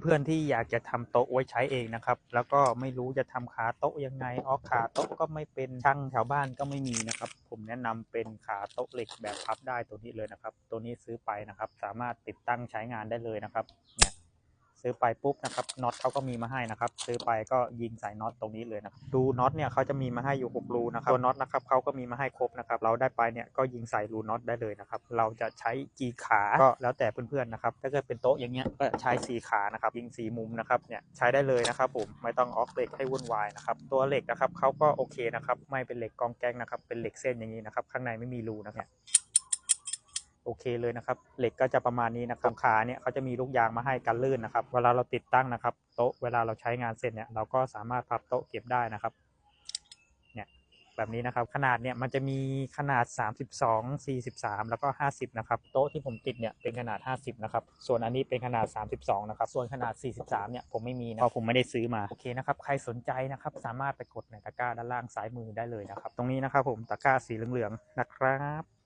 เพื่อนๆที่อยากจะทำโต๊ะไว้ใช้เองนะครับ แล้วก็ไม่รู้จะทำขาโต๊ะยังไงอ๋อขาโต๊ะก็ไม่เป็นช่างแถวบ้านก็ไม่มีนะครับ ผมแนะนำเป็นขาโต๊ะเหล็กแบบพับได้ตัวนี้เลยนะครับ ตัวนี้ซื้อไปนะครับ สามารถติดตั้งใช้งานได้เลยนะครับเนี่ย ซื้อไปปุ๊บนะครับน็อตเขาก็มีมาให้นะครับ ซื้อไปก็ยิงใส่น็อตตรงนี้เลยนะครับรูน็อตเนี่ยเขาจะมีมาให้อยู่6รูนะครับตัวน็อตนะครับเขาก็มีมาให้ครบนะครับ เราได้ไปเนี่ยก็ยิงใส่รูน็อตได้เลยนะครับ เราจะใช้กี่ขาก็แล้วแต่เพื่อนๆนะครับ ถ้าเกิดเป็นโต๊ะอย่างเงี้ยก็ใช้สี่ขานะครับยิงสี่มุมนะครับเนี่ยใช้ได้เลยนะครับผมไม่ต้องออกเหล็กให้วุ่นวายนะครับตัวเหล็กนะครับเขาก็โอเคนะครับไม่เป็นเหล็กกองแกงนะครับเป็นเหล็กเส้นอย่างนี้นะครับข้างในไม่มีรูนะครับ โอเคเลยนะครับ เหล็กก็จะประมาณนี้นะครับตรงขาเนี่ยเขาจะมีลูกยางมาให้กันลื่นนะครับ เวลาเราติดตั้งนะครับ โต๊ะเวลาเราใช้งานเสร็จเนี่ยเราก็สามารถพับโต๊ะเก็บได้นะครับเนี่ยแบบนี้นะครับ ขนาดเนี่ยมันจะมีขนาด 32 43 แล้วก็ 50 นะครับ โต๊ะที่ผมติดเนี่ยเป็นขนาด 50 นะครับ ส่วนอันนี้เป็นขนาด 32 นะครับ ส่วนขนาด 43 เนี่ยผมไม่มีนะเพราะผมไม่ได้ซื้อมา โอเคนะครับ ใครสนใจนะครับ สามารถไปกดในตะกร้าด้านล่างซ้ายมือได้เลยนะครับ ตรงนี้นะครับผมตะกร้าสีเหลืองๆนะครับ